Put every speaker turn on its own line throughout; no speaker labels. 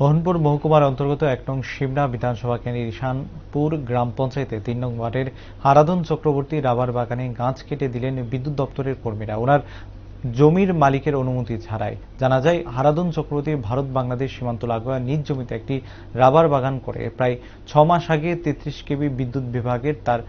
মোহনপুর মহকুমার অন্তর্গত এক নং শিবনা বিধানসভা কেন্দ্রের ঈশানপুর গ্রাম পঞ্চায়েতে তিন নং ওয়ার্ডের হারাধন চক্রবর্তী রাবার বাগানে গাছ কেটে দিলেন বিদ্যুৎ দপ্তরের কর্মীরা। ওনার জমির মালিকের অনুমতি ছাড়াই জানা যায়, হারাধন চক্রবর্তী ভারত বাংলাদেশ সীমান্ত লাগোয়া নিজ জমিতে একটি রাবার বাগান করে। প্রায় ছ মাস আগে তেত্রিশ কেবি বিদ্যুৎ বিভাগের তার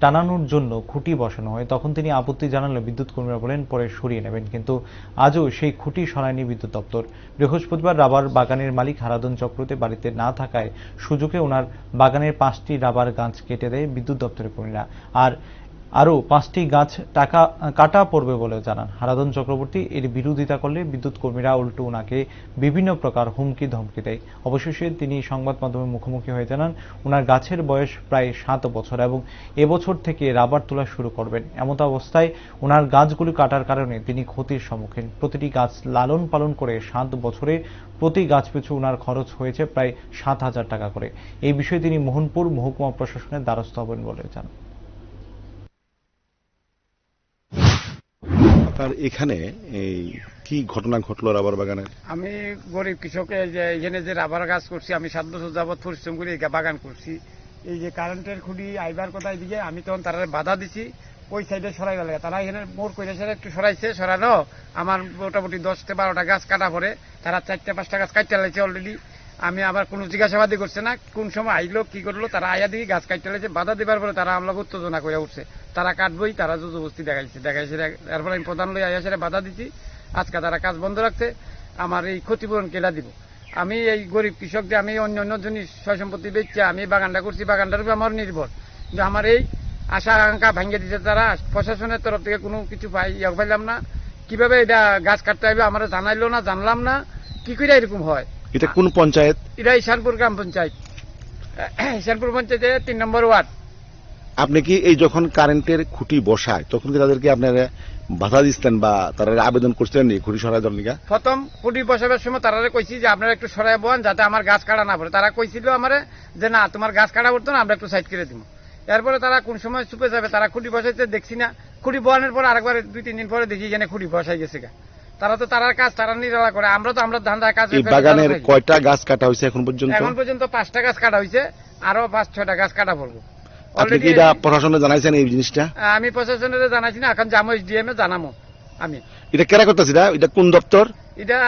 টানানোর জন্য খুঁটি বসানো হয়। তখন তিনি আপত্তি জানালে বিদ্যুৎ কর্মীরা বলেন, পরে সরিয়ে নেবেন। কিন্তু আজও সেই খুঁটি সরায়নি বিদ্যুৎ দপ্তর। বৃহস্পতিবার রাবার বাগানের মালিক হারাদন চক্রতে বাড়িতে না থাকায় সুযোগে ওনার বাগানের পাঁচটি রাবার গাছ কেটে দেয় বিদ্যুৎ দপ্তরের কর্মীরা। আর আরও পাঁচটি গাছ টাকা, কাটা পড়বে বলে জানান। হারাধন চক্রবর্তী, এর বিরোধিতা করলে বিদ্যুৎ কর্মীরা উল্টো ওনাকে বিভিন্ন প্রকার হুমকি, ধমকি দেয়। অবশেষে তিনি সংবাদ মাধ্যমে মুখোমুখি হয়ে জানান ওনার গাছের বয়স প্রায় সাত বছর এবং এবছর থেকে রাবার তোলা শুরু করবেন। এমত অবস্থায় ওনার গাছগুলি কাটার কারণে তিনি ক্ষতির সম্মুখীন। প্রতিটি গাছ লালন পালন করে সাত বছরে প্রতি গাছ পিছু ওনার খরচ হয়েছে প্রায় সাত হাজার টাকা করে। এই বিষয়ে তিনি মোহনপুর মহকুমা প্রশাসনের দ্বারস্থ হবেন বলে জানান।
আপনার এখানে এই কি ঘটনা ঘটলো রাবার বাগানে?
আমি গরিব কৃষকে যে এখানে যে রাবার গাছ করছি, আমি সাত বছর যাবৎ পরিশ্রম করে বাগান করছি। এই যে কারেন্টের খুঁটি আইবার কথা এদিকে, আমি তখন তারা বাধা দিছি, ওই সাইডে সরাই গেলে। তারা এখানে মোর করে সেটা একটু সরাইছে সরানো আমার মোটামুটি দশটা বারোটা গাছ কাটা পরে তারা চারটে পাঁচটা গাছ কাটতে লাগছে অলরেডি আমি আবার কোনো জিজ্ঞাসাবাদই করছে না। কোন সময় আইলো, কি করল, তারা আয়া দিয়ে গাছ কাটতে লাগছে, বাধা দিবার পরে তারা আমলাকে উত্তেজনা করে উঠছে। তারা কাটবই, তারা জবস্তি দেখাইছে দেখাইছে এরপর আমি প্রধান লই আয়া সেটা বাধা দিছি। আজকে তারা কাজ বন্ধ রাখছে, আমার এই ক্ষতিপূরণ কেলা দিব। আমি এই গরিব কৃষকদের আমি অন্য অন্য জিনিস সয় সম্পত্তি বেচছে, আমি বাগানটা করছি বাগানটার উপর আমার নির্ভর। কিন্তু আমার এই আশা আকাঙ্ক্ষা ভাঙিয়ে দিতে তারা, প্রশাসনের তরফ থেকে কোনো কিছু পাই ইয়ে পাইলাম না। কীভাবে এটা গাছ কাটতে হবে আমরা জানাইলো না, জানলাম না। কি করে এরকম হয়?
এটা কোন পঞ্চায়েত?
এটা ঈশানপুর গ্রাম পঞ্চায়েত। ঈশানপুর পঞ্চায়েতে তিন নম্বর ওয়ার্ড।
আপনি কি এই যখন কারেন্টের খুঁটি বসায় তখন কি তাদেরকে আপনারা বাধা দিচ্ছেন বা তারা আবেদন করছিলেন খুঁটি সরাই নিকা
প্রথম কুটি বসাবার সময় তারা কইছি যে আপনারা একটু সরাই বোন যাতে আমার গাছ কাটা না পড়ে। তারা কইছিল আমারে যে না তোমার গাছ কাটা পড়তো না আমরা একটু সাইড করে দিব এরপরে তারা কোন সময় চুপে যাবে তারা খুঁটি বসাইতে দেখছি না। খুঁটি বসানোর পর আরেকবার দুই তিন দিন পরে দেখি এখানে খুঁটি বসাই গেছে গা। তারা তো তারার কাজ তারা নিরালা করে। আমরা তো আমরা ধান্দা কাজ
এই বাগানের কয়টা গাছ কাটা হয়েছে এখন পর্যন্ত?
এখন পর্যন্ত পাঁচটা গাছ কাটা হয়েছে আরও পাঁচ ছয়টা গাছ কাটা পড়ব
আপনি কি এটা প্রশাসনে জানাইছেন এই জিনিসটা?
আমি প্রশাসনের জানাইছি না এখন জামো ডিএম এ জানামো আমি।
এটা কেরা করতেছি এটা? এটা কোন দপ্তর?
এটা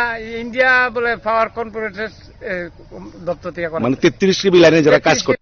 ইন্ডিয়া বলে পাওয়ার কর্পোরেটের দপ্তর থেকে
মানে তেত্রিশ কেবি লাইনে যারা কাজ করে